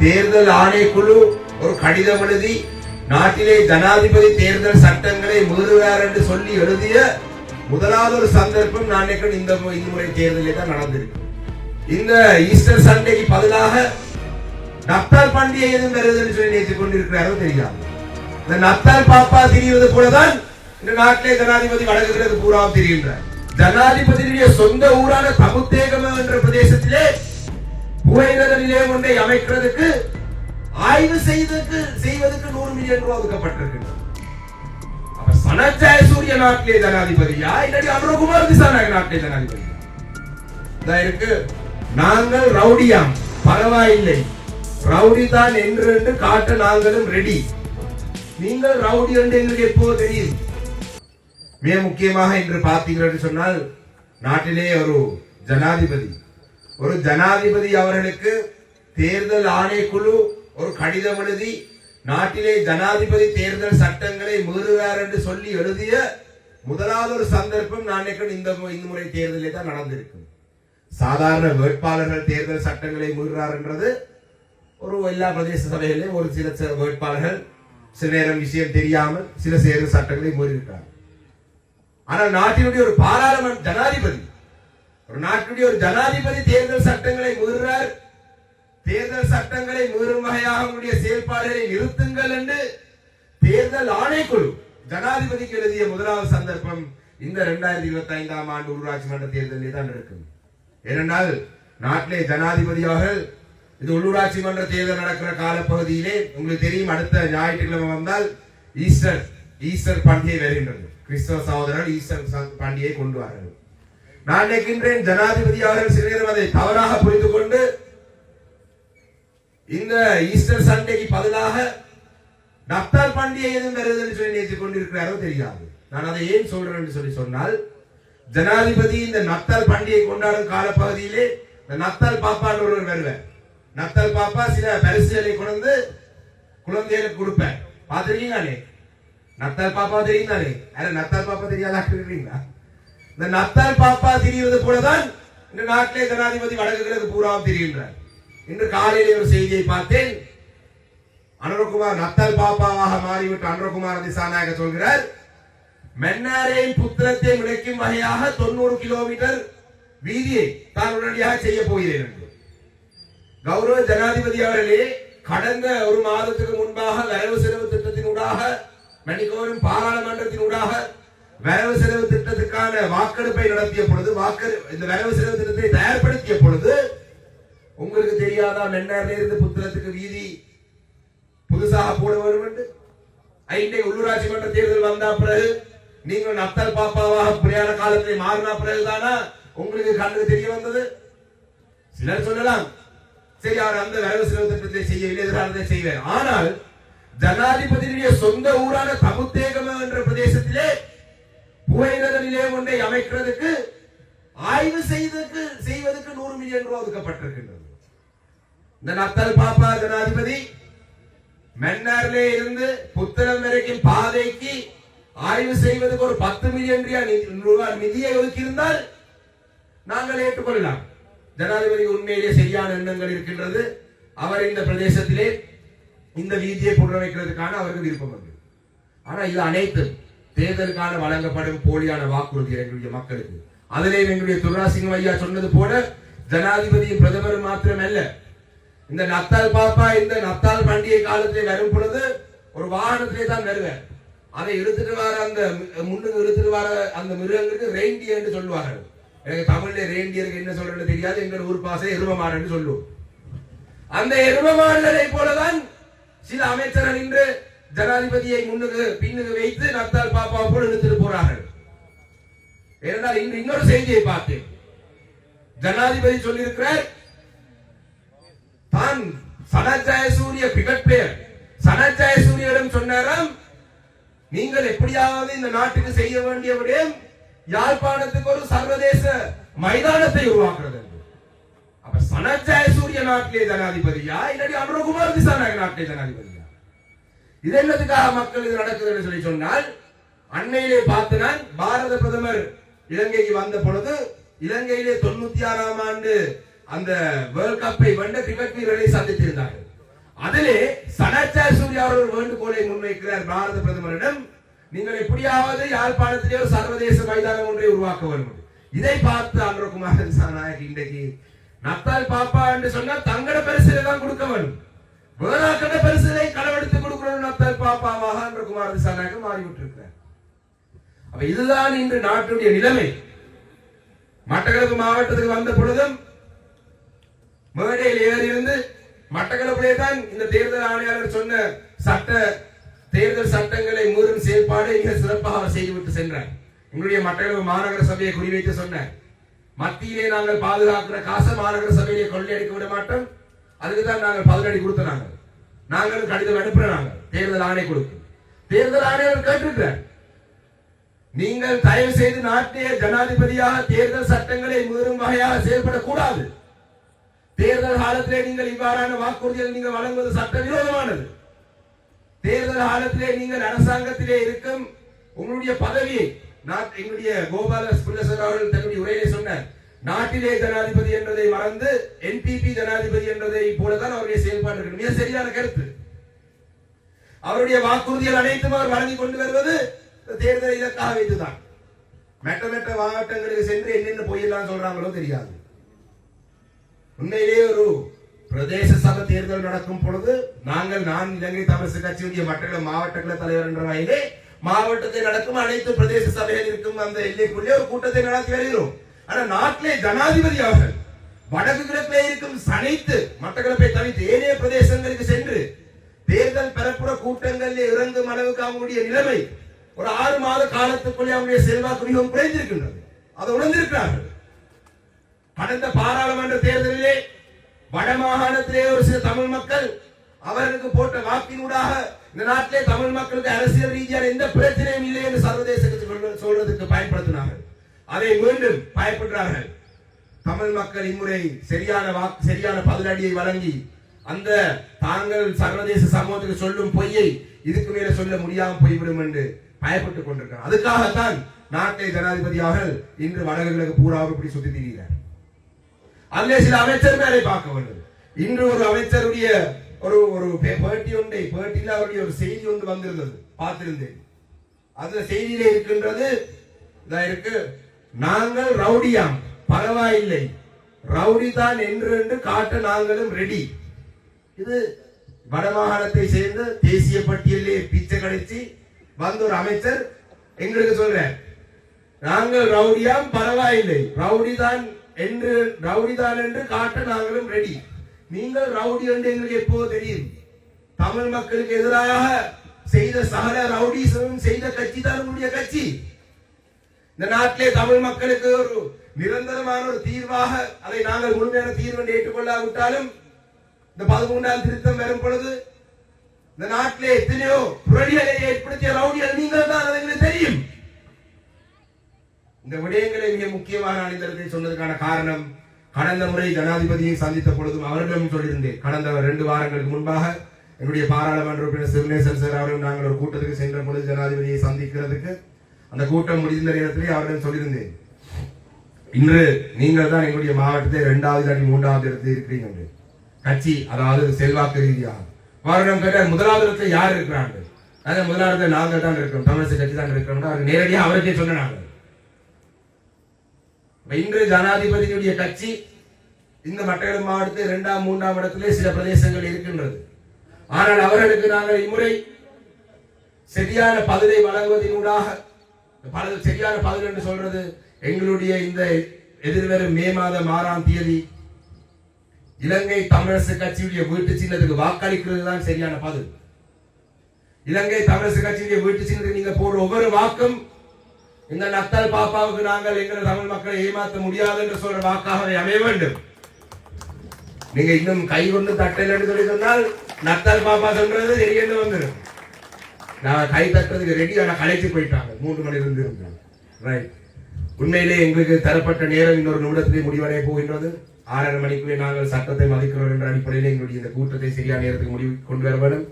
தேர்தல் ஆணைக்குழு ஒரு கடிதம் எழுதி நாட்டிலே ஜனாதிபதி தேர்தல் சட்டங்களை மீறுகிறார் என்று சொல்லி எழுதிய முதலாவது ஒரு சந்தர்ப்பம் நான் இந்த இந்த முறை தேர்தலே தான் நடந்திருக்கு. இந்த ஈஸ்டர் சண்டைக்கு பதிலாக நத்தால் பண்டிகை எதுவும் வருதுன்னு சொல்லி நினைத்துக் கொண்டிருக்கிறாரோ தெரியாது. இந்த நத்தால் பாப்பா திரிவது போலதான் இந்த நாட்டிலே ஜனாதிபதி வழங்குகிறது பூராவும் தெரிகின்றார். ஜனாதிபதியுடைய சொந்த ஊரான தமுத்தேகம என்ற பிரதேசத்திலே புகையிரத ஒன்றை அமைக்கிறதுக்கு ஆய்வு செய்வதற்கு செய்வதற்கு நூறு மில்லியன் ரூபாய் ஒதுக்கப்பட்டிருக்கின்றது. அப்ப சனஜாய சூரிய நாட்டிலே ஜனாதிபதியா? இல்லாட்டி அமரகுமார் திசாநாயக நாட்டிலே ஜனாதிபதியா? இருக்கு. நாங்கள் ரவுடியாம். பரவாயில்லை. ரவுடி தான் என்று என்று காட்ட நாங்களும் ரெடி நீங்கள் ரவுடி என்று எங்களுக்கு எப்போ தெரியும்? மிக முக்கியமாக இன்று பார்த்தீர்கள் என்று சொன்னால் நாட்டிலே ஒரு ஜனாதிபதி ஒரு ஜனாதிபதி அவர்களுக்கு தேர்தல் ஆணைக்குழு ஒரு கடிதம் எழுதி நாட்டிலே ஜனாதிபதி தேர்தல் சட்டங்களை மீறுகிறார் என்று சொல்லி எழுதிய முதலாவது ஒரு சந்தர்ப்பம் நான் இந்த மு- இந்த முறை தேர்தலே தான் நடந்திருக்கு சாதாரண வேட்பாளர்கள் தேர்தல் சட்டங்களை மீறுகிறார் என்றது ஒரு எல்லா பிரதேச சபைகளிலும் ஒரு சில வேட்பாளர்கள் சில நேரம் விஷயம் தெரியாமல் சில சேர சட்டங்களை மீறியிருக்கிறார் ஆனால் நாட்டினுடைய ஒரு பாராளுமன்ற ஜனாதிபதி ஒரு நாட்டினுடைய ஒரு ஜனாதிபதி தேர்தல் சட்டங்களை மீறுகிறார். தேர்தல் சட்டங்களை மீறும் வகையாக உங்களுடைய செயல்பாடுகளை நிறுத்துங்கள் என்று தேர்தல் ஆணைக்குழு ஜனாதிபதிக்கு எழுதிய முதலாவது சந்தர்ப்பம் இந்த இரண்டாயிரத்தி இருபத்தி ஐந்தாம் ஆண்டு உள்ளூராட்சி மன்ற தேர்தலில் தான் இருக்கும் ஏனென்றால் நாட்டிலே ஜனாதிபதி அவர்கள் இது உள்ளூராட்சி மன்ற தேர்தல் நடக்கிற காலப்பகுதியிலே உங்களுக்கு தெரியும் அடுத்த ஞாயிற்றுக்கிழமை வந்தால் ஈஸ்டர் ஈஸ்டர் பண்டிகை வருகின்றது. கிறிஸ்தவ சகோதரர் ஈஸ்டர் ச- பண்டிகையை கொண்டு வார்கள் நான் நினைக்கின்றேன் ஜனாதிபதி அவர்கள் சில நேரம் அதை தவறாக புரிந்து கொண்டு இந்த ஈஸ்டர் சண்டைக்கு பதிலாக நப்தால் பண்டிகை எதுவும் வருதுன்னு சொல்லி நினைத்துக் கொண்டிருக்கிறாரோ தெரியாது. நான் அதை ஏன் சொல்றேன் சொல்லி சொன்னால் ஜனாதிபதி இந்த நத்தால் பண்டிகை கொண்டாடும் காலப்பகுதியிலே இந்த நத்தால் பாப்பான்னு ஒருவர் வருவார். நத்தால் பாப்பா சில பரிசுகளை கொண்டு குழந்தைகளுக்கு கொடுப்பேன் பார்த்துருக்கீங்களே நத்தால் பாப்பா தெரியும் தானே நத்தால் பாப்பா தெரியாதா? இருக்கிறீங்களா இந்த நத்தால் பாப்பா திரிவது போலதான் இந்த நாட்டிலே ஜனாதிபதி வழங்குகிறது பூராவும் தெரிகின்றார் இன்று காலையிலே ஒரு செய்தியை பார்த்தேன். அனுரகுமார் நத்தல் பாப்பாவாக மாறிவிட்ட அனுரகுமார் திசாநாயக சொல்கிறார் மன்னாரையும் புத்திரத்தையும் இணைக்கும் வகையாக தொண்ணூறு கிலோமீட்டர் வீதியை தான் உடனடியாக செய்ய போகிறேன் என்று. கௌரவ ஜனாதிபதி அவர்களே கடந்த ஒரு மாதத்துக்கு முன்பாக வரவு செலவு திட்டத்தினூடாக மன்னிக்கோரும் பாராளுமன்றத்தினூடாக வரவு செலவு திட்டத்துக்கான வாக்கெடுப்பை நடத்திய பொழுது வாக்கு இந்த வரவு செலவு திட்டத்தை தயார்படுத்திய பொழுது உங்களுக்கு தெரியாதா மென்னார்ல இருந்து புத்திரத்துக்கு வீதி புதுசாக போட வேண்டும் என்று? ஐந்தை உள்ளூராட்சி மன்ற தேர்தல் வந்தா பிறகு நீங்கள் நத்தல் பாப்பாவாக பிரயாண காலத்தில் மாறினா பிறகுதானா? உங்களுக்கு கண்ணுக்கு தெரிய வந்தது? சிலர் சொல்லலாம் சரி அவர் அந்த வரவு செலவு திட்டத்தை செய்யவில்லை எதிரானதை செய்வேன் ஆனால் ஜனாதிபதியுடைய சொந்த ஊரான தமுத்தேகம என்ற பிரதேசத்திலே புகையிரத ஒன்றை அமைக்கிறதுக்கு ஆய்வு செய்வதற்கு செய்வதற்கு நூறு மில்லியன் ரூபாய் ஒதுக்கப்பட்டிருக்கின்றது. இந்த நத்தல் பாப்பா ஜனாதிபதி மன்னாரிலே இருந்து புத்தளம் வரைக்கும் பாதைக்கு ஆய்வு செய்வதற்கு ஒரு பத்து மில்லியன் ரூபாய் நிதியை ஒதுக்கியிருந்தால் நாங்கள் ஏற்றுக்கொள்ளலாம். ஜனாதிபதி உண்மையிலே சரியான எண்ணங்கள் இருக்கின்றது. அவர் இந்த பிரதேசத்திலே இந்த வீதியை புனரமைக்கிறதுக்கான அவருக்கு விருப்பம் வந்து ஆனா இது அனைத்து தேர்தலுக்கான வழங்கப்படும் போலியான வாக்குறுதி எங்களுடைய மக்களுக்கு. அதிலே எங்களுடைய துராசிங்கம் ஐயா சொன்னது போல ஜனாதிபதியும் பிரதமரும் மாத்திரமல்ல. இந்த நத்தால் பாப்பா இந்த நத்தால் பண்டிகை காலத்திலே வரும் பொழுது ஒரு வாகனத்திலே தான் வருவேன் அதை இழுத்துட்டு வர அந்த முன்னுக்கு இழுத்துட்டு வர அந்த மிருகங்களுக்கு ரெயின்டியர் என்று சொல்லுவார்கள். எனக்கு தமிழ்ல ரெயின்டியருக்கு என்ன சொல்றது தெரியாது எங்கள் ஊர் பாசை எருமமாடு சொல்லுவோம். அந்த எருமமாடுகளை போலதான் சில அமைச்சர்கள் இன்று ஜனாதிபதியை முன்னுக்கு பின்னுக்கு வைத்து நத்தால் பாப்பா போல் இழுத்துட்டு போறார்கள். ஏனென்றால் இன்று இன்னொரு செய்தியை பார்த்தேன். ஜனாதிபதி சொல்லியிருக்கிறார் தான் சனத் ஜெயசூரிய பிகட் பிளேயர் சனத் சூரியனிடம் சொன்னாராம் நீங்கள் எப்படியாவது இந்த நாட்டுக்கு செய்ய வேண்டிய விடயம் யாழ்ப்பாணத்துக்கு ஒரு சர்வதேச மைதானத்தை உருவாக்குறது அப்ப சனத் ஜெயசூரிய நாட்டிலே ஜனாதிபதியா? இல்லாட்டி அனுரகுமார் திசாநாயக் நாட்டிலே ஜனாதிபதியா? இது என்னதுக்காக மக்கள் இது நடக்குதுன்னு சொல்லி சொன்னால் அன்னையிலே பார்த்து நான் பாரத பிரதமர் இலங்கைக்கு வந்த பொழுது இலங்கையிலே தொண்ணூத்தி ஆறாம் ஆண்டு அந்த வேர்ல்ட் கப்பை வென்ற கிரிக்கெட் வீரர்களை சந்தித்திருந்தார்கள். அதிலே சனச்சார் சூர்யா அவர்கள் வேண்டுகோளை முன்வைக்கிறார் பாரத பிரதமரிடம் நீங்கள் எப்படியாவது யாழ்ப்பாணத்திலே ஒரு சர்வதேச மைதானம் ஒன்றை உருவாக்க வேண்டும். இதை பார்த்து அனுரகுமார் சாநாயக் இன்றைக்கு நத்தால் பாப்பா என்று சொன்னால் தங்கட பரிசிலை தான் கொடுக்க வேண்டும். வேறாக்கட பரிசுகளை களவெடுத்து பூரணத்தை நத்தால் பாப்பாவாக அனுரகுமார் திசாநாயகம் மாறிவிட்டிருக்கிறார். அப்ப இதுதான் இன்று நாட்டுடைய நிலைமை. மட்டக்களப்பு மாவட்டத்துக்கு வந்த பொழுதும் மேடையில் ஏறியிருந்து மட்டக்களப்பிலே தான் இந்த தேர்தல் ஆணையாளர் சொன்ன சட்ட தேர்தல் சட்டங்களை மீறும் செயல்பாடு மிக சிறப்பாக செய்துவிட்டு சென்றார். எங்களுடைய மட்டக்களப்பு மாநகர சபையை குறிவைத்து சொன்னார். மத்தியிலே நாங்கள் பாதுகாக்கிற காசை மாநகர சபையிலே கொள்ளையடிக்க விட மாட்டோம். அதுக்கு தான் நாங்கள் பதிலடி கொடுத்தாங்க நாங்கள். நாங்களும் கடிதம் அனுப்புற நாங்கள் தேர்தல் ஆணை கொடுக்கும் தேர்தல் ஆணையம் கேட்டிருக்கிறார். நீங்கள் தயவு செய்து நாட்டிய ஜனாதிபதியாக தேர்தல் சட்டங்களை மீறும் வகையாக செயல்படக்கூடாது. தேர்தல் காலத்திலே நீங்கள் இவ்வாறான வாக்குறுதிகள் நீங்கள் வழங்குவது சட்டவிரோதமானது. தேர்தல் காலத்திலே நீங்கள் அரசாங்கத்திலே இருக்கும் உங்களுடைய பதவியை நான் எங்களுடைய கோபால புல்லசர் அவர்கள் தன்னுடைய உரையிலே சொன்னார். நாட்டிலே ஜனாதிபதி என்பதை மறந்து என்பிபி ஜனாதிபதி என்பதை போலதான் அவருடைய செயல்பாடு இருக்கு. மிக சரியான கருத்து. அவருடைய வாக்குறுதிகள் அனைத்தும் அவர் வழங்கி கொண்டு வருவது தேர்தலை இதற்காக வைத்துதான். மெட்ட மெட்ட மாவட்டங்களுக்கு சென்று என்னென்ன பொய்யெல்லாம் சொல்றாங்களோ தெரியாது. உண்மையிலேயே ஒரு பிரதேச சபை தேர்தல் நடக்கும் பொழுது நாங்கள் நான் இலங்கை தமிழ் கட்சியுடைய மற்ற மாவட்டங்கள தலைவர் என்ற வகையிலே மாவட்டத்தில் நடக்கும் அனைத்து பிரதேச சபைகள் இருக்கும் அந்த எல்லைக்குள்ளே ஒரு கூட்டத்தை நடத்தி வருகிறோம். ஆனா நாட்டிலே ஜனாதிபதி அவர்கள் வடக்கு கிழக்கிலே இருக்கும் அனைத்து மட்டக்கிழப்பை தவிர்த்து ஏனைய பிரதேசங்களுக்கு சென்று தேர்தல் பெறப்புற கூட்டங்களில் இறங்கும் அளவுக்கு அவங்களுடைய நிலைமை ஒரு ஆறு மாத காலத்துக்குள்ளே அவங்களுடைய செல்வாக்கு மிகவும் குறைந்திருக்கின்றது. அதை உணர்ந்திருக்கிறார்கள். கடந்த பாராளுமன்ற தேர்தலிலே வடமாகாணத்திலே ஒரு சில தமிழ் மக்கள் அவர்களுக்கு போட்ட வாக்கினூடாக இந்த நாட்டிலே தமிழ் மக்களுக்கு அரசியல் ரீதியான எந்த பிரச்சனையும் இல்லை என்று சர்வதேச சொல்றதுக்கு பயன்படுத்தினார்கள். அதை மீண்டும் பயப்படுறார்கள் தமிழ் மக்கள் இம்முறை சரியான வாக்கு சரியான பதிலடியை வழங்கி அந்த தாங்கள் சர்வதேச சமூகத்துக்கு சொல்லும் பொய்யை இதுக்கு மேல சொல்ல முடியாமல் போய்விடும் என்று பயப்பட்டுக் கொண்டிருக்கிறார். அதுக்காகத்தான் நாட்டை ஜனாதிபதியாக இன்று வடகிழக்கு பூராவும் இப்படி சுத்தி திரிகிறார். அதிலே சில அமைச்சர் மேலே பார்க்க வேண்டும். இன்று ஒரு அமைச்சருடைய ஒரு ஒரு பேட்டி ஒன்றை பேட்டியில் அவருடைய ஒரு செய்தி ஒன்று வந்திருந்தது. பார்த்திருந்தேன். அந்த செய்தியிலே இருக்கின்றது இதா இருக்கு நாங்கள் ரவுடியாம். பரவாயில்லை. ரவுடி தான் என்று என்று காட்ட நாங்களும் ரெடி இது வடமாகாணத்தை சேர்ந்த தேசிய பட்டியலிலே பிச்சை கழிச்சு வந்த ஒரு அமைச்சர் எங்களுக்கு சொல்றார். நாங்கள் ரவுடியாம் பரவாயில்லை. ரவுடி தான் என்று ரவுடி தான் என்று காட்ட நாங்களும் ரெடி நீங்கள் ரவுடி என்று எங்களுக்கு எப்போ தெரியும்? தமிழ் மக்களுக்கு எதிராக செய்த சகல ரவுடிசமும் செய்த கட்சி தான் உங்களுடைய கட்சி. இந்த நாட்டிலே தமிழ் மக்களுக்கு ஒரு நிரந்தரமான ஒரு தீர்வாக அதை நாங்கள் முழுமையான தீர்வு ஏற்றுக்கொள்ளாவிட்டாலும் இந்த பதிமூன்றாம் திருத்தம் வரும் பொழுது இந்த நாட்டிலே எத்தனையோ புரளிகளை ஏற்படுத்திய ரவுடிகள் நீங்கள் தான் அது எங்களுக்கு தெரியும். இந்த விடயங்களை மிக முக்கியமான அணிந்தரத்தை சொன்னதுக்கான காரணம் கடந்த முறை ஜனாதிபதியை சந்தித்த பொழுதும் அவரிடம் சொல்லியிருந்தேன். கடந்த ரெண்டு வாரங்களுக்கு முன்பாக என்னுடைய பாராளுமன்ற உறுப்பினர் சிவநேசன் சார் அவரும் நாங்கள் ஒரு கூட்டத்துக்கு சென்ற பொழுது ஜனாதிபதியை சந்திக்கிறதுக்கு அந்த கூட்டம் முடிந்த நேரத்திலே அவரிடம் சொல்லியிருந்தேன். இன்று நீங்கள் தான் எங்களுடைய மாவட்டத்தை இரண்டாவது அடி மூன்றாவது இடத்தில் இருக்கிறீங்க என்று. கட்சி அதாவது செல்வாக்கு ரீதியாக. அவரிடம் கேட்டால் முதலாவது இடத்துல யார் இருக்கிறாங்க அതെ முதலாவது நாங்கள் தான் இருக்கிறோம். தமிழிசை கட்சி தான் இருக்கிறோம். அவர் நேரடியாக அவருக்கே சொன்னாங்க இன்று ஜனாதிபதியுடைய கட்சி இந்த மட்டக்களப்பு மாவட்டத்தில் இரண்டாம் மூன்றாம் இடத்திலே சில பிரதேசங்கள் இருக்கின்றது. ஆனால் அவர்களுக்கு நாங்கள் இம்முறை சரியான பதிலை வழங்குவதனூடாக பல- சரியான பதில் என்று சொல்றது எங்களுடைய இந்த எதிர்வரும் மே மாதம் ஆறாம் தேதி. இலங்கை தமிழரசு கட்சியுடைய வீட்டு சின்னத்துக்கு வாக்களிக்கிறது தான் சரியான பதில். இலங்கை தமிழரசு கட்சியுடைய வீட்டு சின்னத்துக்கு நீங்க போடுற ஒவ்வொரு வாக்கும் இந்த நத்தல் பாப்பாவுக்கு நாங்கள் எங்கள் தமிழ் மக்களை ஏமாற்ற முடியாது என்று சொல்ற வாக்காகவே அமைய வேண்டும். நீங்க இன்னும் கை கொண்டு தட்டலன்னு சொல்லி சொன்னால் நத்தல் பாப்பா சொல்றது தெரியும் வந்துடும். நான் கை தட்டுறதுக்கு ரெடி ஆனா கலைச்சு போயிட்டாங்க. மூன்று மணி இருந்து இருந்தாங்க ரைட் உண்மையிலே எங்களுக்கு தரப்பட்ட நேரம் இன்னொரு நிமிடத்திலே முடிவடைய போகின்றது. ஆறரை மணிக்குள்ளே நாங்கள் சட்டத்தை மதிக்கிறோம் என்ற அடிப்படையில் எங்களுடைய இந்த கூட்டத்தை சரியான நேரத்துக்கு முடிவு கொண்டு வர வேண்டும்.